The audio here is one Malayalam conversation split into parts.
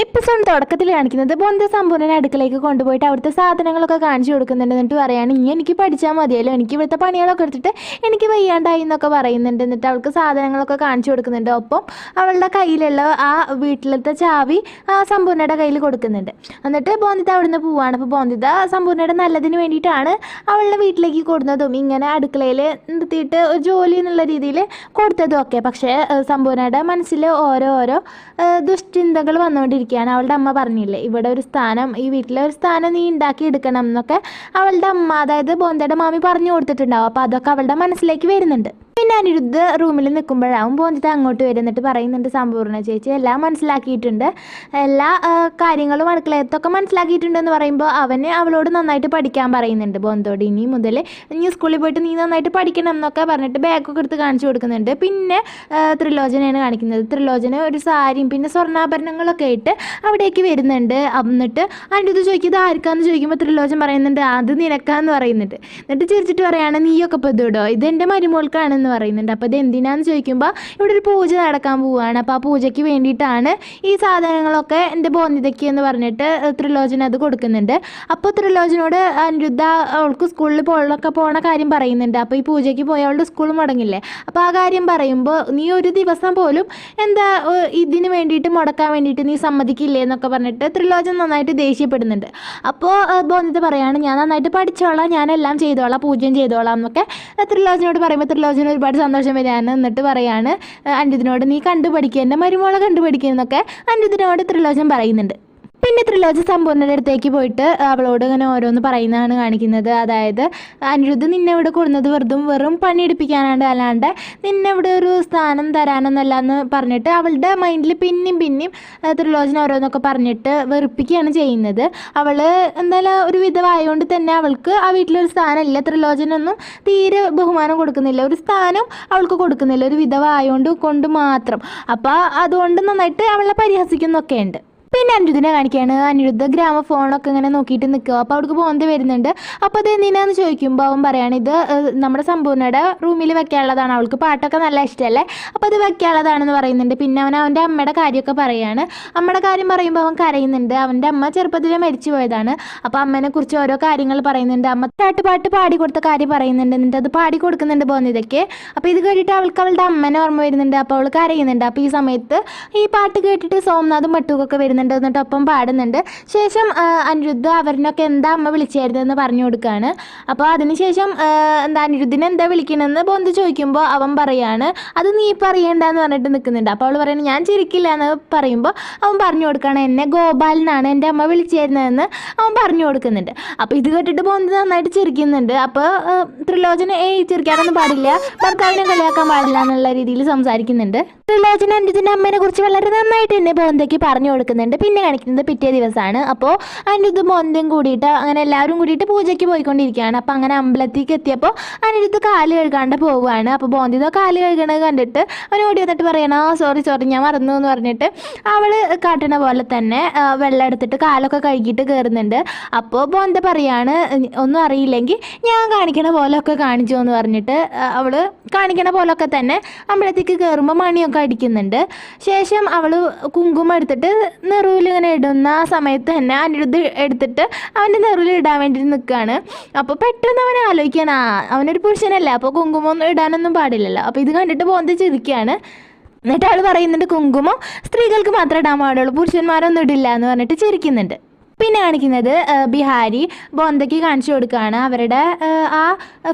എപ്പിസോഡ് തുടക്കത്തിൽ കാണിക്കുന്നത് ബോന്ത സമ്പൂർണ അടുക്കളയ്ക്ക് കൊണ്ടുപോയിട്ട് അവിടുത്തെ സാധനങ്ങളൊക്കെ കാണിച്ചു കൊടുക്കുന്നുണ്ട് എന്നിട്ട് പറയാണ് ഇനി എനിക്ക് പഠിച്ചാൽ മതിയല്ലോ എനിക്ക് ഇവിടുത്തെ പണികളൊക്കെ എടുത്തിട്ട് എനിക്ക് വയ്യാണ്ടായി എന്നൊക്കെ പറയുന്നുണ്ട്. എന്നിട്ട് അവൾക്ക് സാധനങ്ങളൊക്കെ കാണിച്ചു കൊടുക്കുന്നുണ്ട്. ഒപ്പം അവളുടെ കയ്യിലുള്ള ആ വീട്ടിലത്തെ ചാവി ആ സമ്പൂർണയുടെ കയ്യിൽ കൊടുക്കുന്നുണ്ട്. എന്നിട്ട് ബോന്ദിത അവിടുന്ന് പോവാണ്. അപ്പോൾ ബോന്ദിത സമ്പൂർണയുടെ നല്ലതിന് വേണ്ടിയിട്ടാണ് അവളുടെ വീട്ടിലേക്ക് കൊടുക്കുന്നതും ഇങ്ങനെ അടുക്കളയിൽ നിർത്തിയിട്ട് ഒരു ജോലി എന്നുള്ള രീതിയിൽ കൊടുത്തതും ഒക്കെ. പക്ഷേ സമ്പൂർണയുടെ മനസ്സിൽ ഓരോ ഓരോ ദുഷ്ചിന്തകൾ ദുശ്ചിന്തകൾ വന്നുകൊണ്ടിരിക്കുകയാണ് അവളുടെ അമ്മ പറഞ്ഞില്ലേ ഇവിടെ ഒരു സ്ഥാനം ഈ വീട്ടിലെ ഒരു സ്ഥാനം നീ ഉണ്ടാക്കി എടുക്കണം എന്നൊക്കെ അവളുടെ അമ്മ അതായത് ബോന്തയുടെ മാമി പറഞ്ഞു കൊടുത്തിട്ടുണ്ടാവും. അപ്പോൾ അതൊക്കെ അവളുടെ മനസ്സിലേക്ക് വരുന്നുണ്ട്. അനിരുദ്ധ റൂമിൽ നിൽക്കുമ്പോഴാവും ബോന്തിത അങ്ങോട്ട് വരുന്നിട്ട് പറയുന്നുണ്ട് സമ്പൂർണ ചേച്ചി. എല്ലാം മനസ്സിലാക്കിയിട്ടുണ്ട്. എല്ലാ കാര്യങ്ങളും അടുക്കളയത്തൊക്കെ മനസ്സിലാക്കിയിട്ടുണ്ടെന്ന് പറയുമ്പോൾ അവന് അവളോട് നന്നായിട്ട് പഠിക്കാൻ പറയുന്നുണ്ട് ബോന്തോട്. ഇനി മുതൽ നീ സ്കൂളിൽ പോയിട്ട് നീ നന്നായിട്ട് പഠിക്കണം എന്നൊക്കെ പറഞ്ഞിട്ട് ബാഗൊക്കെ എടുത്ത് കാണിച്ചു കൊടുക്കുന്നുണ്ട്. പിന്നെ ത്രിലോചനയാണ് കാണിക്കുന്നത്. ത്രിലോചന ഒരു സാരിയും പിന്നെ സ്വർണാഭരണങ്ങളൊക്കെ ഇട്ട് അവിടേക്ക് വരുന്നുണ്ട്. എന്നിട്ട് അനിരുദ്ധ ഇത് ചോദിക്കുന്നത് ആർക്കാന്ന്? ചോദിക്കുമ്പോൾ ത്രിലോചൻ പറയുന്നുണ്ട് അത് നിനക്കാന്ന് പറയുന്നുണ്ട്. എന്നിട്ട് ചിരിച്ചിട്ട് പറയാണ് നീയൊക്കെ ഇപ്പോൾ ഇത് ഇതെന്റെ മരുമോൾക്കാണെന്ന് പറയുന്നുണ്ട്. അപ്പോൾ ഇത് എന്തിനാന്ന് ചോദിക്കുമ്പോൾ ഇവിടെ ഒരു പൂജ നടക്കാൻ പോവുകയാണ് അപ്പോൾ ആ പൂജയ്ക്ക് വേണ്ടിയിട്ടാണ് ഈ സാധനങ്ങളൊക്കെ എന്റെ ബോന്തിതയ്ക്ക് എന്ന് പറഞ്ഞിട്ട് ത്രിലോചന അത് കൊടുക്കുന്നുണ്ട്. അപ്പോൾ ത്രിലോചനോട് അനിരുദ്ധ അവൾക്ക് സ്കൂളിൽ പോകാനൊക്കെ പോണ കാര്യം പറയുന്നുണ്ട്. അപ്പോൾ ഈ പൂജയ്ക്ക് പോയി അവളുടെ സ്കൂൾ മുടങ്ങില്ലേ? അപ്പോൾ ആ കാര്യം പറയുമ്പോൾ നീ ഒരു ദിവസം പോലും എന്താ ഇതിന് വേണ്ടിയിട്ട് മുടക്കാൻ വേണ്ടിയിട്ട് നീ സമ്മതിക്കില്ലേ എന്നൊക്കെ പറഞ്ഞിട്ട് ത്രിലോചന നന്നായിട്ട് ദേഷ്യപ്പെടുന്നുണ്ട്. അപ്പോൾ ബോന്തിത പറയാണ് ഞാൻ നന്നായിട്ട് പഠിച്ചോളാം ഞാനെല്ലാം ചെയ്തോളാം പൂജ്യം ചെയ്തോളാം എന്നൊക്കെ ത്രിലോചനോട് പറയുമ്പോൾ ത്രിലോചന ഒരുപാട് സന്തോഷം വരികയാണ് എന്നിട്ട് പറയാണ്. അനിരുദ്ധിനോട് നീ കണ്ടുപഠിക്കുക എന്റെ മരുമോളെ കണ്ടുപഠിക്കുക എന്നൊക്കെ അനിരുദ്ധിനോട് ത്രിലോചൻ പറയുന്നുണ്ട്. പിന്നെ ത്രിലോചി സമ്പൂർണയുടെ അടുത്തേക്ക് പോയിട്ട് അവളോട് ഇങ്ങനെ ഓരോന്ന് പറയുന്നതാണ് കാണിക്കുന്നത്. അതായത് അനിരുദ്ധ നിന്നെ ഇവിടെ കൊടുന്നത് വെറുതും വെറും പണിയെടുപ്പിക്കാനാണ്ട് അല്ലാണ്ട് നിന്നെ ഇവിടെ ഒരു സ്ഥാനം തരാനൊന്നല്ല എന്ന് പറഞ്ഞിട്ട് അവളുടെ മൈൻഡിൽ പിന്നെയും പിന്നെയും ത്രിലോചന ഓരോന്നൊക്കെ പറഞ്ഞിട്ട് വെറുപ്പിക്കുകയാണ് ചെയ്യുന്നത്. അവൾ എന്തായാലും ഒരു വിധമായതുകൊണ്ട് തന്നെ അവൾക്ക് ആ വീട്ടിലൊരു സ്ഥാനമില്ല. ത്രിലോചനൊന്നും തീരെ ബഹുമാനം കൊടുക്കുന്നില്ല. ഒരു സ്ഥാനം അവൾക്ക് കൊടുക്കുന്നില്ല. ഒരു വിധവായതുകൊണ്ട് കൊണ്ട് മാത്രം. അപ്പോൾ അതുകൊണ്ട് നന്നായിട്ട് അവളെ പരിഹസിക്കുന്നൊക്കെ ഉണ്ട് പിന്നെ അനിരുദ്ധിനെ കാണിക്കുകയാണ് അനിരുദ്ധ ഗ്രാമ ഫോണൊക്കെ ഇങ്ങനെ നോക്കിയിട്ട് നിൽക്കുക. അപ്പോൾ അവിടേക്ക് പോകുന്നത് വരുന്നുണ്ട്. അപ്പോൾ അത് എന്തിനാന്ന് ചോദിക്കുമ്പോൾ അവൻ പറയാണ് ഇത് നമ്മുടെ സമ്പൂർണയുടെ റൂമിൽ വെക്കാനുള്ളതാണ്. അവൾക്ക് പാട്ടൊക്കെ നല്ല ഇഷ്ടമല്ലേ അപ്പോൾ അത് വെക്കാനുള്ളതാണെന്ന് പറയുന്നുണ്ട്. പിന്നെ അവൻ അവന്റെ അമ്മയുടെ കാര്യമൊക്കെ പറയാണ്. അമ്മയുടെ കാര്യം പറയുമ്പോൾ അവൻ കരയുന്നുണ്ട്. അവന്റെ അമ്മ ചെറുപ്പത്തിലെ മരിച്ചു പോയതാണ്. അപ്പോൾ അമ്മേനെ കുറിച്ച് ഓരോ കാര്യങ്ങൾ പറയുന്നുണ്ട്. അമ്മ പാട്ട് പാട്ട് പാടി കൊടുത്ത കാര്യം പറയുന്നുണ്ട്. എന്നിട്ട് അത് പാടി കൊടുക്കുന്നുണ്ട് പോകുന്നതൊക്കെ അപ്പോൾ ഇത് കേട്ടിട്ട് അവൾക്ക് അവളുടെ അമ്മനെ ഓർമ്മ വരുന്നുണ്ട്. അപ്പോൾ അവൾ കരയുന്നുണ്ട്. അപ്പോൾ ഈ സമയത്ത് ഈ പാട്ട് കേട്ടിട്ട് സോംനാഥും മട്ടുകൊക്കെ വരുന്നുണ്ട് എന്നിട്ട് ഒപ്പം പാടുന്നുണ്ട്. ശേഷം അനിരുദ്ധ അവരിനൊക്കെ എന്താ അമ്മ വിളിച്ചായിരുന്നെന്ന് പറഞ്ഞു കൊടുക്കുകയാണ് അപ്പോൾ അതിനുശേഷം എന്താ അനിരുദ്ധിനെ എന്താ വിളിക്കണമെന്ന് ബോന്ത് ചോദിക്കുമ്പോൾ അവൻ പറയാണ് അത് നീ പറയണ്ടെന്ന് പറഞ്ഞിട്ട് നിൽക്കുന്നുണ്ട് അപ്പോൾ അവൾ പറയുന്നത് ഞാൻ ചിരിക്കില്ല എന്ന് പറയുമ്പോൾ അവൻ പറഞ്ഞു കൊടുക്കുകയാണ് എന്നെ ഗോപാലനാണ് എന്റെ അമ്മ വിളിച്ചിരുന്നതെന്ന് അവൻ പറഞ്ഞു കൊടുക്കുന്നുണ്ട്. അപ്പോൾ ഇത് കേട്ടിട്ട് ബോന്ത് നന്നായിട്ട് ചിരിക്കുന്നുണ്ട്. അപ്പോൾ ത്രിലോചന ഏയ് ചിരിക്കാനൊന്നും പാടില്ല. ഭർത്താവിനെ കളിയാക്കാൻ പാടില്ല എന്നുള്ള രീതിയിൽ സംസാരിക്കുന്നുണ്ട്. ത്രിലോചന അനിരുദ്ധിന്റെ അമ്മേനെ കുറിച്ച് വളരെ നന്നായിട്ട് എന്നെ ബോന്തയ്ക്ക് പറഞ്ഞു കൊടുക്കുന്നുണ്ട്. പിന്നെ കാണിക്കുന്നത് പിറ്റേ ദിവസമാണ് അപ്പോൾ അനിരുദ്ധ മൊന്തം കൂടിയിട്ട് അങ്ങനെ എല്ലാവരും കൂടിയിട്ട് പൂജയ്ക്ക് പോയിക്കൊണ്ടിരിക്കുകയാണ്. അപ്പോൾ അങ്ങനെ അമ്പലത്തിലേക്ക് എത്തിയപ്പോൾ അനിരുദ്ധ കാൽ കഴുകാണ്ട് പോവുകയാണ്. അപ്പോൾ ബോന്തിത കാൽ കഴുകണത് കണ്ടിട്ട് അവൻ ഓടി വന്നിട്ട് പറയണം സോറി സോറി ഞാൻ മറന്നു എന്ന് പറഞ്ഞിട്ട് അവൾ കാട്ടണ പോലെ തന്നെ വെള്ളം എടുത്തിട്ട് കാലൊക്കെ കഴുകിയിട്ട് കയറുന്നുണ്ട് അപ്പോൾ ബോന്ത പറയാണ് ഒന്നും അറിയില്ലെങ്കിൽ ഞാൻ കാണിക്കണ പോലൊക്കെ കാണിച്ചു എന്ന് പറഞ്ഞിട്ട് അവൾ കാണിക്കണ പോലൊക്കെ തന്നെ അമ്പലത്തേക്ക് കയറുമ്പോൾ മണിയൊക്കെ അടിക്കുന്നുണ്ട്. ശേഷം അവൾ കുങ്കുമം എടുത്തിട്ട് നെറുവിൽ ഇങ്ങനെ ഇടുന്ന ആ സമയത്ത് തന്നെ അനിരുദ്ധ് എടുത്തിട്ട് അവന്റെ നെറുവിൽ ഇടാൻ വേണ്ടി നിൽക്കുകയാണ് അപ്പോൾ പെട്ടെന്ന് അവനെ ആലോചിക്കാൻ ആ അവനൊരു പുരുഷനല്ലേ അപ്പോൾ കുങ്കുമം ഇടാനൊന്നും പാടില്ലല്ലോ. അപ്പോൾ ഇത് കണ്ടിട്ട് പോന്ത് ചിരിക്കുകയാണ്. എന്നിട്ട് അവൾ പറയുന്നുണ്ട് കുങ്കുമം സ്ത്രീകൾക്ക് മാത്രമേ ഇടാൻ പാടുള്ളൂ പുരുഷന്മാരൊന്നും ഇടില്ല എന്ന് പറഞ്ഞിട്ട് ചിരിക്കുന്നുണ്ട്. പിന്നെ കാണിക്കുന്നത് ബിഹാരി ബോന്തയ്ക്ക് കാണിച്ചു കൊടുക്കുകയാണ്. അവരുടെ ആ, ആ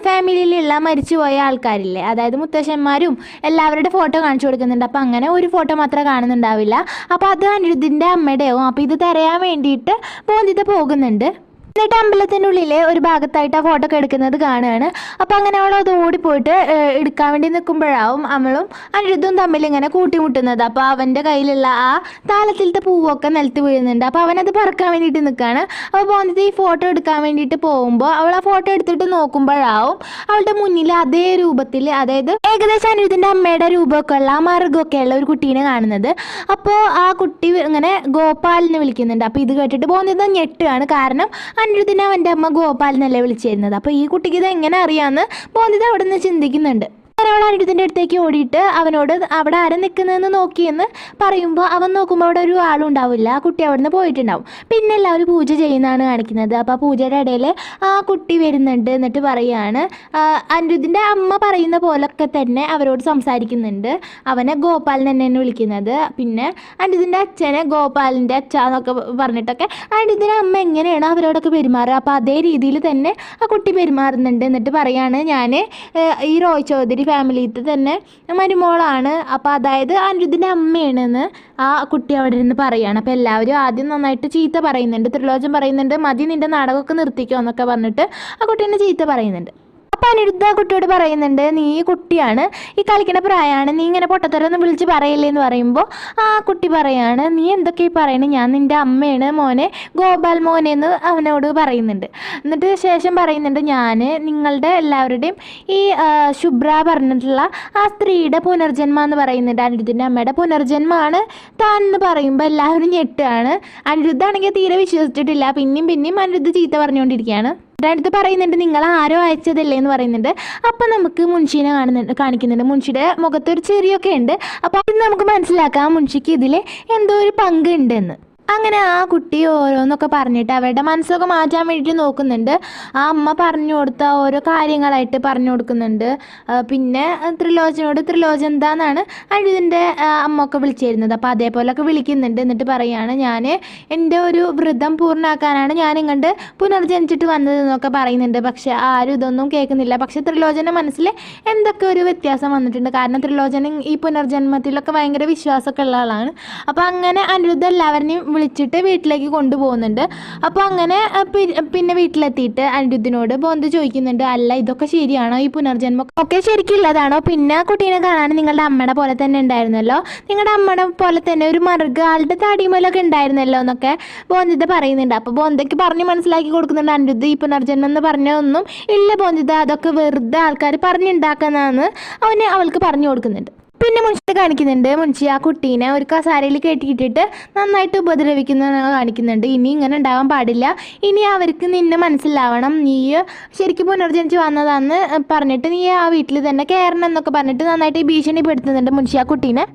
ഫാമിലിയിലുള്ള മരിച്ചുപോയ ആൾക്കാരില്ലേ അതായത് മുത്തശ്ശന്മാരും എല്ലാവരുടെ ഫോട്ടോ കാണിച്ചു കൊടുക്കുന്നുണ്ട്. അപ്പോൾ അങ്ങനെ ഒരു ഫോട്ടോ മാത്രം കാണുന്നുണ്ടാവില്ല. അപ്പോൾ അത് അനിരുദ്ധിന്റെ അമ്മയുടെയോ? അപ്പോൾ ഇത് തിരയാൻ വേണ്ടിയിട്ട് ബോന്തിത പോകുന്നുണ്ട്. എന്നിട്ട് അമ്പലത്തിന്റെ ഉള്ളിലെ ഒരു ഭാഗത്തായിട്ട് ആ ഫോട്ടോ ഒക്കെ എടുക്കുന്നത് കാണുകയാണ്. അപ്പോൾ അങ്ങനെ അവൾ അത് ഓടിപ്പോയിട്ട് എടുക്കാൻ വേണ്ടി നിൽക്കുമ്പോഴാവും അമളും അനിരുദ്ധും തമ്മിൽ ഇങ്ങനെ കൂട്ടിമുട്ടുന്നത്. അപ്പോൾ അവന്റെ കയ്യിലുള്ള ആ താലത്തിലത്തെ പൂവൊക്കെ നിലത്ത് വീഴുന്നുണ്ട്. അപ്പോൾ അവനത് പറക്കാൻ വേണ്ടിയിട്ട് നിൽക്കുകയാണ്. അപ്പോൾ പോകുന്നത് ഈ ഫോട്ടോ എടുക്കാൻ വേണ്ടിയിട്ട് പോകുമ്പോൾ അവൾ ആ ഫോട്ടോ എടുത്തിട്ട് നോക്കുമ്പോഴാവും അവളുടെ മുന്നിൽ അതേ രൂപത്തിൽ അതായത് ഏകദേശം അനിരുദ്ധിന്റെ അമ്മയുടെ രൂപമൊക്കെ ഉള്ള മറുകൊക്കെ ഉള്ള ഒരു കുട്ടീനെ കാണുന്നത്. അപ്പോൾ ആ കുട്ടി ഇങ്ങനെ ഗോപാലിനെ വിളിക്കുന്നുണ്ട്. അപ്പോൾ ഇത് കേട്ടിട്ട് പോകുന്നത് ഞെട്ടുകയാണ്. കാരണം അനിരുദ്ധിനെ അവന്റെ അമ്മ ഗോപാലിനല്ലേ വിളിച്ചിരുന്നത്. അപ്പോൾ ഈ കുട്ടിക്ക് ഇത് എങ്ങനെ അറിയാമെന്ന് ബോധിത അവിടെ നിന്ന് ചിന്തിക്കുന്നുണ്ട്. അങ്ങനെ അവൾ അടുത്തേക്ക് ഓടിയിട്ട് അവനോട് അവിടെ ആരും നിൽക്കുന്നതെന്ന് നോക്കിയെന്ന് പറയുമ്പോൾ അവൻ നോക്കുമ്പോൾ അവിടെ ഒരു ആളും ഉണ്ടാവില്ല. ആ കുട്ടി അവിടെ നിന്ന് പോയിട്ടുണ്ടാവും. പിന്നെ എല്ലാവരും പൂജ ചെയ്യുന്നതാണ് കാണിക്കുന്നത്. അപ്പോൾ പൂജയുടെ ഇടയിൽ ആ കുട്ടി വരുന്നുണ്ട് എന്നിട്ട് പറയുകയാണ് അനിരുദ്ധിന്റെ അമ്മ പറയുന്ന പോലൊക്കെ തന്നെ അവരോട് സംസാരിക്കുന്നുണ്ട്. അവനെ ഗോപാലൻ തന്നെയാണ് വിളിക്കുന്നത്. പിന്നെ അനിരുദ്ധിന്റെ അച്ഛനെ ഗോപാലിന്റെ അച്ഛ എന്നൊക്കെ പറഞ്ഞിട്ടൊക്കെ അനിരുദ്ധിന്റെ അമ്മ എങ്ങനെയാണ് അവരോടൊക്കെ പെരുമാറുക? അപ്പോൾ അതേ രീതിയിൽ തന്നെ ആ കുട്ടി പെരുമാറുന്നുണ്ട് എന്നിട്ട് പറയാണ് ഞാൻ ഈ റോയ് ചൗധരി ഫാമിലിയിൽ തന്നെ മരുമോളാണ് അപ്പോൾ അതായത് അനിരുദ്ധിന്റെ അമ്മയാണെന്ന് ആ കുട്ടി അവിടെ ഇരുന്ന് പറയുകയാണ് അപ്പോൾ എല്ലാവരും ആദ്യം നന്നായിട്ട് ചീത്ത പറയുന്നുണ്ട് ത്രിലോചൻ പറയുന്നുണ്ട് മതി നിന്റെ നാടകമൊക്കെ നിർത്തിക്കോ എന്നൊക്കെ പറഞ്ഞിട്ട് ആ കുട്ടീനെ ചീത്ത പറയുന്നുണ്ട്. അപ്പം അനിരുദ്ധ കുട്ടിയോട് പറയുന്നുണ്ട് നീ ഈ കുട്ടിയാണ് ഈ കളിക്കണ പ്രായമാണ് നീ ഇങ്ങനെ പൊട്ടത്തരൊന്നും വിളിച്ച് പറയില്ലേ? എന്ന് പറയുമ്പോൾ ആ കുട്ടി പറയാണ് നീ എന്തൊക്കെ പറയണേ? ഞാൻ നിന്റെ അമ്മയാണ് മോനെ ഗോപാൽ മോനെ എന്ന് അവനോട് പറയുന്നുണ്ട്. എന്നിട്ട് ശേഷം പറയുന്നുണ്ട് ഞാൻ നിങ്ങളുടെ എല്ലാവരുടെയും ഈ ശുഭ്ര പറഞ്ഞിട്ടുള്ള ആ സ്ത്രീയുടെ പുനർജന്മ എന്ന് പറയുന്നുണ്ട്. അനിരുദ്ധിന്റെ അമ്മയുടെ പുനർജന്മമാണ് താൻ എന്ന് പറയുമ്പോൾ എല്ലാവരും ഞെട്ടാണ് അനിരുദ്ധാണെങ്കിൽ തീരെ വിശ്വസിച്ചിട്ടില്ല. പിന്നെയും പിന്നെയും അനിരുദ്ധ ചീത്ത പറഞ്ഞുകൊണ്ടിരിക്കുകയാണ്. അടുത്ത് പറയുന്നുണ്ട് നിങ്ങൾ ആരോ അയച്ചതല്ലേ എന്ന് പറയുന്നുണ്ട്. അപ്പം നമുക്ക് മുൻഷീനെ കാണുന്നുണ്ട് കാണിക്കുന്നുണ്ട്. മുൻഷിയുടെ മുഖത്ത് ഒരു ചെറിയൊക്കെ ഉണ്ട്. അപ്പോൾ അത് നമുക്ക് മനസ്സിലാക്കാം. മുൻഷിക്ക് ഇതിൽ എന്തോ ഒരു പങ്ക് ഉണ്ടെന്ന് അങ്ങനെ ആ കുട്ടി ഓരോന്നൊക്കെ പറഞ്ഞിട്ട് അവരുടെ മനസ്സൊക്കെ മാറ്റാൻ വേണ്ടിയിട്ട് നോക്കുന്നുണ്ട്. ആ അമ്മ പറഞ്ഞു കൊടുത്ത ഓരോ കാര്യങ്ങളായിട്ട് പറഞ്ഞു കൊടുക്കുന്നുണ്ട്. പിന്നെ ത്രിലോചനോട് ത്രിലോചന എന്താന്നാണ് അഴുതിന്റെ അമ്മ ഒക്കെ വിളിച്ചിരുന്നത്. അപ്പോൾ അതേപോലൊക്കെ വിളിക്കുന്നുണ്ട്. എന്നിട്ട് പറയാണ് ഞാൻ എന്റെ ഒരു വ്രതം പൂർണമാക്കാനാണ് ഞാൻ ഇങ്ങോട്ട് പുനർജനിച്ചിട്ട് വന്നതെന്നൊക്കെ പറയുന്നുണ്ട്. പക്ഷെ ആരും ഇതൊന്നും കേൾക്കുന്നില്ല. പക്ഷെ ത്രിലോചന മനസ്സിൽ എന്തൊക്കെ ഒരു വ്യത്യാസം വന്നിട്ടുണ്ട്. കാരണം ത്രിലോചന ഈ പുനർജന്മത്തിലൊക്കെ ഭയങ്കര വിശ്വാസമൊക്കെ ഉള്ള ആളാണ്. അപ്പോൾ അങ്ങനെ അനിരുദ്ധ എല്ലാവരെയും വിളിച്ചിട്ട് വീട്ടിലേക്ക് കൊണ്ടുപോകുന്നുണ്ട്. അപ്പോൾ അങ്ങനെ പിന്നെ വീട്ടിലെത്തിയിട്ട് അനിരുദ്ധിനോട് ബോന്ത് ചോദിക്കുന്നുണ്ട് അല്ല ഇതൊക്കെ ശരിയാണോ ഈ പുനർജന്മം? ഒക്കെ ശരിക്കുള്ളതാണോ പിന്നെ കുട്ടീനെ കാണാൻ നിങ്ങളുടെ അമ്മയുടെ പോലെ തന്നെ ഉണ്ടായിരുന്നല്ലോ? നിങ്ങളുടെ അമ്മയുടെ പോലെ തന്നെ ഒരു മറുക ആളുടെ തടിമലൊക്കെ ഉണ്ടായിരുന്നല്ലോ എന്നൊക്കെ ബോന്തിത പറയുന്നുണ്ട്. അപ്പോൾ ബോന്തയ്ക്ക് പറഞ്ഞ് മനസ്സിലാക്കി കൊടുക്കുന്നുണ്ട് അനിരുദ്ധ ഈ പുനർജന്മം എന്ന് പറഞ്ഞതൊന്നും ഇല്ല ബോന്തിത അതൊക്കെ വെറുതെ ആൾക്കാർ പറഞ്ഞുണ്ടാക്കുന്നതെന്ന് അവന് അവൾക്ക് പറഞ്ഞു കൊടുക്കുന്നുണ്ട്. പിന്നെ മുൻഷി കാണിക്കുന്നുണ്ട്. മുൻഷി ആ കുട്ടീനെ ഒരു കസാരയിൽ കെട്ടിയിട്ടിട്ട് നന്നായിട്ട് ഉപദ്രവിക്കുന്ന കാണിക്കുന്നുണ്ട്. ഇനി ഇങ്ങനെ ഉണ്ടാവാൻ പാടില്ല. ഇനി അവർക്ക് നിന്നെ മനസ്സിലാവണം. നീ ശരിക്കും പുനർജനിച്ച് വന്നതാന്ന് പറഞ്ഞിട്ട് നീ ആ വീട്ടിൽ തന്നെ കയറണം എന്നൊക്കെ പറഞ്ഞിട്ട് നന്നായിട്ട് ഭീഷണിപ്പെടുത്തുന്നുണ്ട് മുൻഷി ആ കുട്ടീനെ.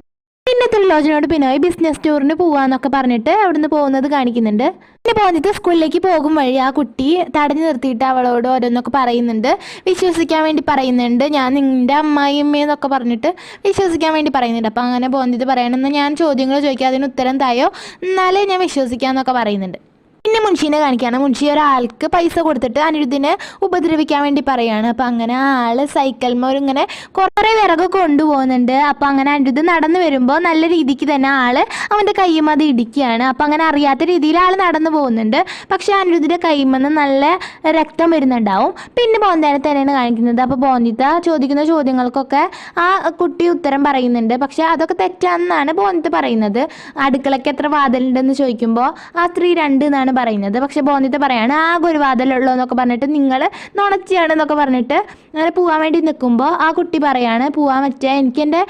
പിന്നെ ത്രിലോചനോട് പിന്നെ ബിസിനസ് ടൂറിന് പോവാന്നൊക്കെ പറഞ്ഞിട്ട് അവിടുന്ന് പോകുന്നത് കാണിക്കുന്നുണ്ട്. പിന്നെ പോന്നിട്ട് സ്കൂളിലേക്ക് പോകും വഴി ആ കുട്ടി തടഞ്ഞു നിർത്തിയിട്ട് അവളോട് ഓരോന്നൊക്കെ പറയുന്നുണ്ട്. വിശ്വസിക്കാൻ വേണ്ടി പറയുന്നുണ്ട്. ഞാൻ നിന്റെ അമ്മായിയമ്മയെന്നൊക്കെ പറഞ്ഞിട്ട് വിശ്വസിക്കാൻ വേണ്ടി പറയുന്നുണ്ട്. അപ്പം അങ്ങനെ പോന്നിട്ട് പറയണമെന്ന് ഞാൻ ചോദ്യങ്ങൾ അതിന് ഉത്തരം തായോ? എന്നാലേ ഞാൻ വിശ്വസിക്കാമെന്നൊക്കെ പറയുന്നുണ്ട്. പിന്നെ മുൻഷീനെ കാണിക്കുകയാണ് മുൻഷി ഒരാൾക്ക് പൈസ കൊടുത്തിട്ട് അനിരുദ്ധിനെ ഉപദ്രവിക്കാൻ വേണ്ടി പറയാണ്. അപ്പം അങ്ങനെ ആൾ സൈക്കിൾമോർ ഇങ്ങനെ കുറേ വിറക് കൊണ്ടുപോകുന്നുണ്ട്. അപ്പം അങ്ങനെ അനിരുദ്ധ് നടന്നു വരുമ്പോൾ നല്ല രീതിക്ക് തന്നെ ആൾ അവന്റെ അത് ഇടിക്കുകയാണ്. അപ്പം അങ്ങനെ അറിയാത്ത രീതിയിൽ ആൾ നടന്നു പോകുന്നുണ്ട്. പക്ഷേ അനിരുദ്ധിന്റെ കൈമെന്ന് നല്ല രക്തം വരുന്നുണ്ടാവും. പിന്നെ ബോന്തേനെ തന്നെയാണ് കാണിക്കുന്നത്. അപ്പോൾ ബോന്തിത്ത ചോദിക്കുന്ന ചോദ്യങ്ങൾക്കൊക്കെ ആ കുട്ടി ഉത്തരം പറയുന്നുണ്ട്. പക്ഷേ അതൊക്കെ തെറ്റാണെന്നാണ് ബോന്ദിത പറയുന്നത്. അടുക്കളയ്ക്ക് എത്ര വാതിലുണ്ടെന്ന് ചോദിക്കുമ്പോൾ ആ സ്ത്രീ രണ്ട് എന്നാണ് പറയുന്നത്. പക്ഷേ ബോന്നിത്ത പറയാണ് ആ ഒരു വാതിലുള്ളൂ എന്നൊക്കെ പറഞ്ഞിട്ട് നിങ്ങൾ നുണച്ചിയാണ് എന്നൊക്കെ പറഞ്ഞിട്ട് അങ്ങനെ പോകാൻ വേണ്ടി നിൽക്കുമ്പോൾ ആ കുട്ടി പറയാണ് പോകാൻ പറ്റുക എനിക്ക് എന്റെ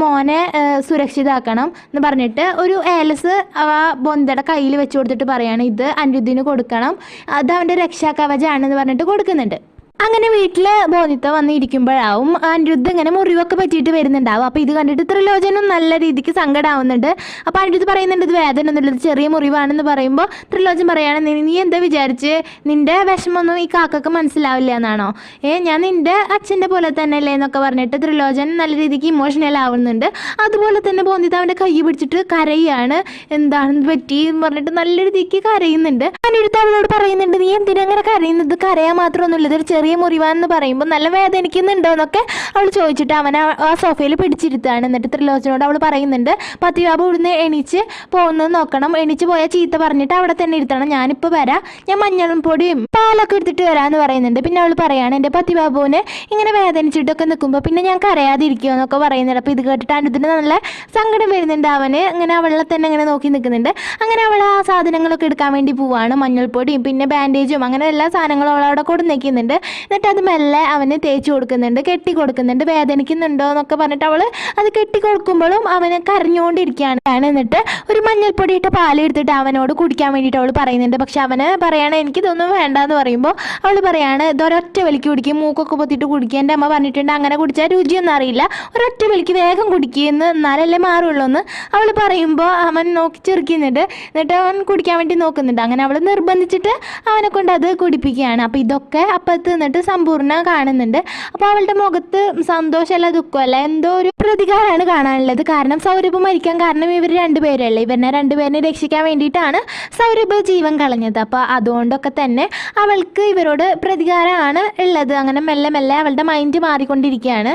മോനെ സുരക്ഷിതാക്കണം എന്ന് പറഞ്ഞിട്ട് ഒരു ഏലസ് ആ ബോന്തിയുടെ കയ്യിൽ വെച്ച് കൊടുത്തിട്ട് പറയാണ് ഇത് അനിരുദ്ധിന് കൊടുക്കണം. അത് അവന്റെ രക്ഷാകവചാണെന്ന് പറഞ്ഞിട്ട് കൊടുക്കുന്നുണ്ട്. അങ്ങനെ വീട്ടിൽ ബോധിത്ത വന്നിരിക്കുമ്പോഴാവും അനിരുദ്ധ ഇങ്ങനെ മുറിവൊക്കെ പറ്റിയിട്ട് വരുന്നുണ്ടാവും. അപ്പോൾ ഇത് കണ്ടിട്ട് ത്രിലോചനും നല്ല രീതിക്ക് സങ്കടമാവുന്നുണ്ട് അപ്പോൾ അനിരുദ്ധ പറയുന്നുണ്ട് ഇത് വേദന ഒന്നുമില്ല ചെറിയ മുറിവാണെന്ന് പറയുമ്പോൾ ത്രിലോചൻ പറയാണ് "നീ- നീ എന്താ വിചാരിച്ച്? നിന്റെ വിഷമൊന്നും ഈ കാക്കക്ക് മനസ്സിലാവില്ല എന്നാണോ? ഏ ഞാൻ നിന്റെ അച്ഛന്റെ പോലെ തന്നെ അല്ലേ എന്നൊക്കെ പറഞ്ഞിട്ട് ത്രിലോചൻ നല്ല രീതിക്ക് ഇമോഷണൽ ആവുന്നുണ്ട്. അതുപോലെ തന്നെ ബോനിത അവന്റെ കൈ പിടിച്ചിട്ട് കരയാണ്. എന്താണെന്ന് പറ്റി? എന്ന് പറഞ്ഞിട്ട് നല്ല രീതിക്ക് കരയുന്നുണ്ട്. അനിരുദ്ധ അവളോട് പറയുന്നുണ്ട് നീ എന്തിനങ്ങനെ കരയുന്നത്? കരയാ മാത്രമൊന്നുമില്ല ഇതൊരു ചെറിയ മുറിവാന്ന് പറയുമ്പോൾ നല്ല വേദനിക്കുന്നുണ്ടോ എന്നൊക്കെ അവൾ ചോദിച്ചിട്ട് അവനെ ആ- സോഫയിൽ പിടിച്ചിരുത്താണ് എന്നിട്ട് ത്രിലോചനോട് അവൾ പറയുന്നുണ്ട് പത്തിബാബു ഇവിടുന്ന് എണീച്ച് പോകുന്നത് നോക്കണം. എണീച്ച് പോയാൽ ചീത്ത പറഞ്ഞിട്ട് അവിടെ തന്നെ ഇരുത്തണം. ഞാനിപ്പോൾ വരാം. ഞാൻ മഞ്ഞളും പൊടിയും പാലൊക്കെ എടുത്തിട്ട് വരാമെന്ന് പറയുന്നുണ്ട്. പിന്നെ അവൾ പറയാണ് എന്റെ പത്തിബാബുവിന് ഇങ്ങനെ വേദനിച്ചിട്ടൊക്കെ നിൽക്കുമ്പോൾ പിന്നെ ഞാൻ കരയാതിരിക്കുമോ എന്നൊക്കെ പറയുന്നുണ്ട്. അപ്പോൾ ഇത് കേട്ടിട്ട് അനുദിന് നല്ല സങ്കടം വരുന്നുണ്ട് അവന്. ഇങ്ങനെ അവളെ തന്നെ ഇങ്ങനെ നോക്കി നിൽക്കുന്നുണ്ട്. അങ്ങനെ അവൾ ആ സാധനങ്ങളൊക്കെ എടുക്കാൻ വേണ്ടി പോവാണ്. മഞ്ഞൾപ്പൊടിയും പിന്നെ ബാൻഡേജും അങ്ങനെ എല്ലാ സാധനങ്ങളും അവൾ അവിടെ കൊടുന്നേക്കുന്നുണ്ട് എന്നിട്ട് അത് മെല്ലെ അവന് തേച്ച് കൊടുക്കുന്നുണ്ട് കെട്ടി കൊടുക്കുന്നുണ്ട് വേദനിക്കുന്നുണ്ടോ എന്നൊക്കെ പറഞ്ഞിട്ട് അവൾ അത് കെട്ടി കൊടുക്കുമ്പോഴും അവന് കരഞ്ഞുകൊണ്ടിരിക്കുകയാണ്. എന്നിട്ട് ഒരു മഞ്ഞൾപ്പൊടി ഇട്ട പാൽ എടുത്തിട്ട് അവനോട് കുടിക്കാൻ വേണ്ടിയിട്ട് അവൾ പറയുന്നുണ്ട്. പക്ഷെ അവന് പറയണ എനിക്കിതൊന്നും വേണ്ടാന്ന് പറയുമ്പോൾ അവൾ പറയാണ് ഇതൊരൊറ്റ വലിക്ക് കുടിക്കും മൂക്കൊക്കെ പൊത്തിട്ട് കുടിക്കുക എന്റെ അമ്മ പറഞ്ഞിട്ടുണ്ട് അങ്ങനെ കുടിച്ചാൽ രുചിയൊന്നും അറിയില്ല ഒരൊറ്റ വലിക്ക് വേഗം കുടിക്കുമെന്ന് എന്നാലല്ലേ മാറുള്ളൂ എന്ന്. അവൾ പറയുമ്പോൾ അവൻ നോക്കി ചെറുക്കുന്നുണ്ട് എന്നിട്ട് അവൻ കുടിക്കാൻ വേണ്ടി നോക്കുന്നുണ്ട്. അങ്ങനെ അവൾ നിർബന്ധിച്ചിട്ട് അവനെ കൊണ്ട് അത് കുടിപ്പിക്കുകയാണ്. അപ്പോൾ ഇതൊക്കെ നിന്നിട്ട് സമ്പൂർണ കാണുന്നുണ്ട്. അപ്പോൾ അവളുടെ മുഖത്ത് സന്തോഷമല്ല ദുഃഖമല്ല എന്തോ ഒരു പ്രതികാരമാണ് കാണാനുള്ളത്. കാരണം സൗരഭ് മരിക്കാൻ കാരണം ഇവർ രണ്ടുപേരല്ലേ ഇവരെ രണ്ടുപേരെ രക്ഷിക്കാൻ വേണ്ടിയിട്ടാണ് സൗരഭ് ജീവൻ കളഞ്ഞത്. അപ്പോൾ അതുകൊണ്ടൊക്കെ തന്നെ അവൾക്ക് ഇവരോട് പ്രതികാരമാണ് ഉള്ളത്. അങ്ങനെ മെല്ലെ മെല്ലെ അവളുടെ മൈൻഡ് മാറിക്കൊണ്ടിരിക്കുകയാണ്.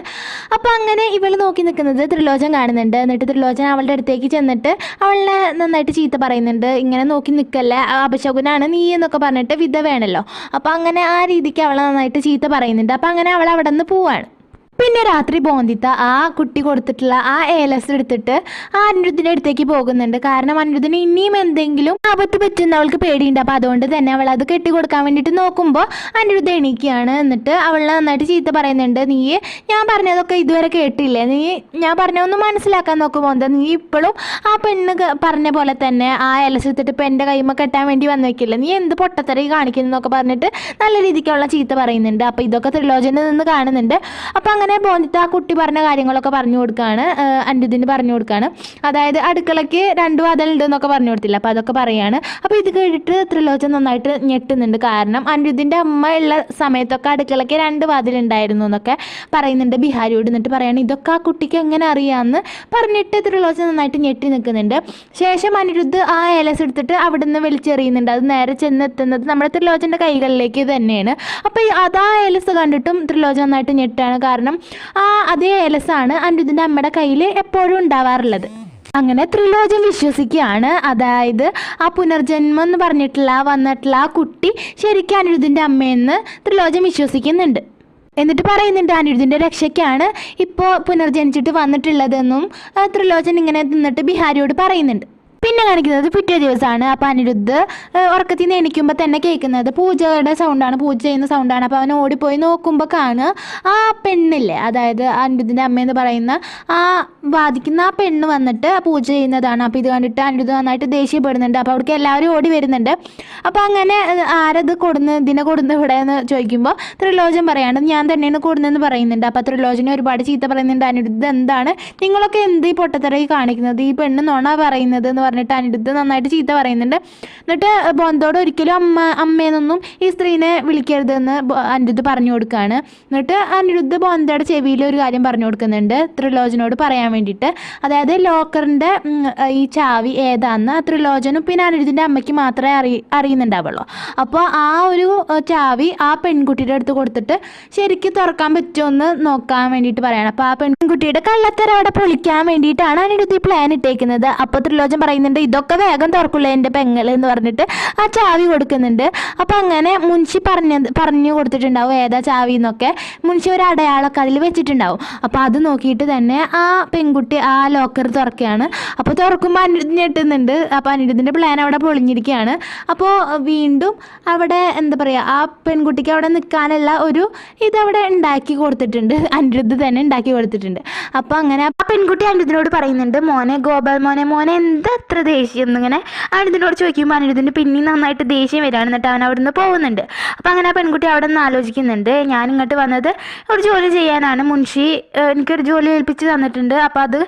അപ്പോൾ അങ്ങനെ ഇവൾ നോക്കി നിൽക്കുന്നത് ത്രിലോചൻ കാണുന്നുണ്ട്. എന്നിട്ട് ത്രിലോചൻ അവളുടെ അടുത്തേക്ക് ചെന്നിട്ട് അവളെ നന്നായിട്ട് ചീത്ത പറയുന്നുണ്ട്. ഇങ്ങനെ നോക്കി നിൽക്കല്ലേ അപശകുനാണ് നീ എന്നൊക്കെ പറഞ്ഞിട്ട് വിധ വേണല്ലോ അപ്പോൾ അങ്ങനെ ആ രീതിക്ക് അവളെ നന്നായിട്ട് ചീത്ത പറയുന്നുണ്ട്. അപ്പോൾ അങ്ങനെ അവൾ അവിടെ നിന്ന് പോവാണ്. പിന്നെ രാത്രി ബോന്തിത്ത ആ കുട്ടി കൊടുത്തിട്ടുള്ള ആ ഏലസ് എടുത്തിട്ട് ആ അനിരുദ്ധിന്റെ അടുത്തേക്ക് പോകുന്നുണ്ട്. കാരണം അനിരുദ്ധിന് ഇനിയും എന്തെങ്കിലും ആപത്ത് പറ്റുന്ന അവൾക്ക് പേടിയുണ്ട്. അപ്പോൾ അതുകൊണ്ട് തന്നെ അവൾ അത് കെട്ടി കൊടുക്കാൻ വേണ്ടിയിട്ട് നോക്കുമ്പോൾ അനിരുദ്ധ എണീക്കുകയാണ്. എന്നിട്ട് അവളെ നന്നായിട്ട് ചീത്ത പറയുന്നുണ്ട്. നീ ഞാൻ പറഞ്ഞതൊക്കെ ഇതുവരെ കേട്ടില്ലേ? നീ ഞാൻ പറഞ്ഞതൊന്നും മനസ്സിലാക്കാൻ നോക്കുമ്പോൾ എന്താ നീ ഇപ്പോഴും ആ പെണ്ണ് പറഞ്ഞ പോലെ തന്നെ ആ ഏലസ് എടുത്തിട്ട് ഇപ്പം എന്റെ കൈമ കെട്ടാൻ വേണ്ടി വന്നു വെക്കില്ല നീ എന്ത് പൊട്ടത്തറി കാണിക്കുന്നൊക്കെ പറഞ്ഞിട്ട് നല്ല രീതിക്കുള്ള ചീത്ത പറയുന്നുണ്ട്. അപ്പോൾ ഇതൊക്കെ ത്രിലോചന നിന്ന് കാണുന്നുണ്ട്. അപ്പോൾ അങ്ങനെ ബോന്തിത്ത് ആ കുട്ടി പറഞ്ഞ കാര്യങ്ങളൊക്കെ പറഞ്ഞു കൊടുക്കുകയാണ് അനിരുദ്ധിന് പറഞ്ഞു കൊടുക്കുകയാണ് അതായത് അടുക്കളയ്ക്ക് രണ്ട് വാതിലുണ്ട് എന്നൊക്കെ പറഞ്ഞു കൊടുത്തില്ല അപ്പോൾ അതൊക്കെ പറയാണ്. അപ്പോൾ ഇത് കേട്ടിട്ട് ത്രിലോചൻ നന്നായിട്ട് ഞെട്ടുന്നുണ്ട്. കാരണം അനിരുദ്ധിന്റെ അമ്മ ഉള്ള സമയത്തൊക്കെ അടുക്കളയ്ക്ക് രണ്ട് വാതിലുണ്ടായിരുന്നു എന്നൊക്കെ പറയുന്നുണ്ട് ബിഹാരിയോട് എന്നിട്ട് പറയാണ് ഇതൊക്കെ ആ കുട്ടിക്ക് എങ്ങനെ അറിയാമെന്ന് പറഞ്ഞിട്ട് ത്രിലോചൻ നന്നായിട്ട് ഞെട്ടി നിൽക്കുന്നുണ്ട്. ശേഷം അനിരുദ്ധ് ആ ഏലസ് എടുത്തിട്ട് അവിടുന്ന് വലിച്ചെറിയുന്നുണ്ട്. അത് നേരെ ചെന്നെത്തുന്നത് നമ്മുടെ ത്രിലോചന്റെ കൈകളിലേക്ക് തന്നെയാണ്. അപ്പോൾ അതാ ഏലസ് കണ്ടിട്ടും ത്രിലോചൻ നന്നായിട്ട് ഞെട്ടാണ്. കാരണം ആ അതേ ഏലസാണ് അനിരുദ്ധിന്റെ അമ്മയുടെ കയ്യിൽ എപ്പോഴും ഉണ്ടാവാറുള്ളത്. അങ്ങനെ ത്രിലോചൻ വിശ്വസിക്കുകയാണ്. അതായത് ആ പുനർജന്മം എന്ന് പറഞ്ഞിട്ടുള്ള വന്നിട്ടുള്ള ആ കുട്ടി ശരിക്കും അനിരുദ്ധിന്റെ അമ്മയെന്ന് ത്രിലോചൻ വിശ്വസിക്കുന്നുണ്ട്. എന്നിട്ട് പറയുന്നുണ്ട് അനിരുദ്ധിന്റെ രക്ഷയ്ക്കാണ് ഇപ്പോൾ പുനർജനിച്ചിട്ട് വന്നിട്ടുള്ളതെന്നും ത്രിലോചൻ ഇങ്ങനെ നിന്നിട്ട് ബിഹാരിയോട് പറയുന്നുണ്ട്. പിന്നെ കാണിക്കുന്നത് പിറ്റേ ദിവസമാണ്. അപ്പോൾ അനിരുദ്ധ് ഉറക്കത്തിൽ നിന്ന് എണിക്കുമ്പോൾ തന്നെ കേൾക്കുന്നത് പൂജയുടെ സൗണ്ടാണ് പൂജ ചെയ്യുന്ന സൗണ്ടാണ് അപ്പോൾ അവൻ ഓടിപ്പോയി നോക്കുമ്പോൾ കാണുക ആ പെണ്ണില്ലേ? അതായത് അനിരുദ്ധിന്റെ അമ്മയെന്ന് പറയുന്ന ആ ബാധിക്കുന്ന ആ പെണ്ണ് വന്നിട്ട് പൂജ ചെയ്യുന്നതാണ്. അപ്പോൾ ഇത് കണ്ടിട്ട് അനിരുദ്ധ് നന്നായിട്ട് ദേഷ്യപ്പെടുന്നുണ്ട്. അപ്പോൾ അവിടേക്ക് എല്ലാവരും ഓടി വരുന്നുണ്ട്. അപ്പോൾ അങ്ങനെ ആരത് കൊടുന്ന് ഇതിനെ കൊടുന്ന് ഇവിടെ എന്ന് ചോദിക്കുമ്പോൾ ത്രിലോചൻ പറയാണ് ഞാൻ തന്നെയാണ് കൊടുന്നതെന്ന് പറയുന്നുണ്ട്. അപ്പോൾ ത്രിലോചനെ ഒരുപാട് ചീത്ത പറയുന്നുണ്ട്. അനിരുദ്ധ് എന്താണ്? നിങ്ങളൊക്കെ എന്ത് ഈ പൊട്ടത്തറയിൽ കാണിക്കുന്നത്? ഈ പെണ്ണ് നുണ പറയുന്നത്? എന്ന് പറഞ്ഞിട്ട് അനിരുദ്ധ നന്നായിട്ട് ചീത്ത പറയുന്നുണ്ട്. എന്നിട്ട് ബോന്തോട് ഒരിക്കലും അമ്മ അമ്മേന്നൊന്നും ഈ സ്ത്രീനെ വിളിക്കരുതെന്ന് അനിരുദ്ധ പറഞ്ഞു കൊടുക്കുകയാണ് എന്നിട്ട് അനിരുദ്ധ ബോന്തയുടെ ചെവിയിൽ ഒരു കാര്യം പറഞ്ഞു കൊടുക്കുന്നുണ്ട്. ത്രിലോചനോട് പറയാൻ വേണ്ടിയിട്ട്. അതായത് ലോക്കറിന്റെ ഈ ചാവി ഏതാന്ന് ത്രിലോചനും പിന്നെ അനിരുദ്ധിന്റെ അമ്മയ്ക്ക് മാത്രമേ അറി അറിയുന്നുണ്ടാവുള്ളൂ. അപ്പോൾ ആ ഒരു ചാവി ആ പെൺകുട്ടിയുടെ അടുത്ത് കൊടുത്തിട്ട് ശരിക്കും തുറക്കാൻ പറ്റുമോ എന്ന് നോക്കാൻ വേണ്ടിയിട്ട് പറയണം. അപ്പോൾ ആ പെൺകുട്ടിയുടെ കള്ളത്തരം അവിടെ പൊളിക്കാൻ വേണ്ടിയിട്ടാണ് അനിരുദ്ധി പ്ലാൻ ഇട്ടേക്കുന്നത്. അപ്പോൾ ത്രിലോചൻ പറയുന്നുണ്ട് ഇതൊക്കെ വേഗം തുറക്കുള്ളൂ എന്റെ പെങ്ങൾ എന്ന് പറഞ്ഞിട്ട് ആ ചാവി കൊടുക്കുന്നുണ്ട്. അപ്പോൾ അങ്ങനെ മുൻഷി പറഞ്ഞ പറഞ്ഞു കൊടുത്തിട്ടുണ്ടാവും ഏതാ ചാവി എന്നൊക്കെ. മുൻഷി ഒരു അടയാളമൊക്കെ അതിൽ വെച്ചിട്ടുണ്ടാവും. അപ്പോൾ അത് നോക്കിയിട്ട് തന്നെ ആ പെൺകുട്ടി ആ ലോക്കർ തുറക്കുകയാണ്. അപ്പോൾ തുറക്കുമ്പോൾ അനിരുദ്ധ് ഞെട്ടുന്നുണ്ട്. അപ്പോൾ അനിരുദ്ധിന്റെ പ്ലാൻ അവിടെ പൊളിഞ്ഞിരിക്കുകയാണ്. അപ്പോൾ വീണ്ടും അവിടെ എന്താ പറയുക ആ പെൺകുട്ടിക്ക് അവിടെ നിൽക്കാനുള്ള ഒരു ഇതവിടെ ഉണ്ടാക്കി കൊടുത്തിട്ടുണ്ട്. അനിരുദ്ധ് തന്നെ ഉണ്ടാക്കി കൊടുത്തിട്ടുണ്ട്. അപ്പോൾ അങ്ങനെ ആ പെൺകുട്ടി അനിരുദ്ധിനോട് പറയുന്നുണ്ട് മോനെ ഗോപാൽ മോനെ മോനെ എന്താ അത്ര ദേഷ്യം എന്നിങ്ങനെ അനിരുദ്ധിനോട് ചോദിക്കുമ്പോൾ അനിരുദ്ധിന് പിന്നെയും നന്നായിട്ട് ദേഷ്യം വരികയാണ്. എന്നിട്ട് അവൻ അവിടെ നിന്ന് പോകുന്നുണ്ട്. അപ്പോൾ അങ്ങനെ ആ പെൺകുട്ടി അവിടെ നിന്ന് ആലോചിക്കുന്നുണ്ട് ഞാൻ ഇങ്ങോട്ട് വന്നത് ഒരു ജോലി ചെയ്യാനാണ്. മുൻഷി എനിക്കൊരു ജോലി ഏൽപ്പിച്ച് തന്നിട്ടുണ്ട്. അപ്പോൾ അത്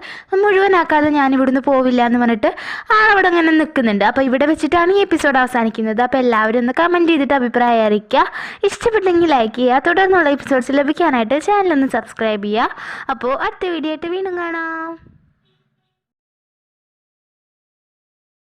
മുഴുവനാക്കാതെ ഞാൻ ഇവിടുന്ന് പോവില്ല എന്ന് പറഞ്ഞിട്ട് ആ അവിടെ അങ്ങനെ നിൽക്കുന്നുണ്ട്. അപ്പോൾ ഇവിടെ വെച്ചിട്ടാണ് ഈ എപ്പിസോഡ് അവസാനിക്കുന്നത്. അപ്പോൾ എല്ലാവരും ഒന്ന് കമന്റ് ചെയ്തിട്ട് അഭിപ്രായം അറിയിക്കുക ഇഷ്ടപ്പെട്ടെങ്കിൽ ലൈക്ക് ചെയ്യുക. തുടർന്നുള്ള എപ്പിസോഡ്സ് ലഭിക്കാനായിട്ട് ചാനൽ ഒന്ന് സബ്സ്ക്രൈബ് ചെയ്യുക. അപ്പോൾ അടുത്ത വീഡിയോ ആയിട്ട് വീണ്ടും കാണാം.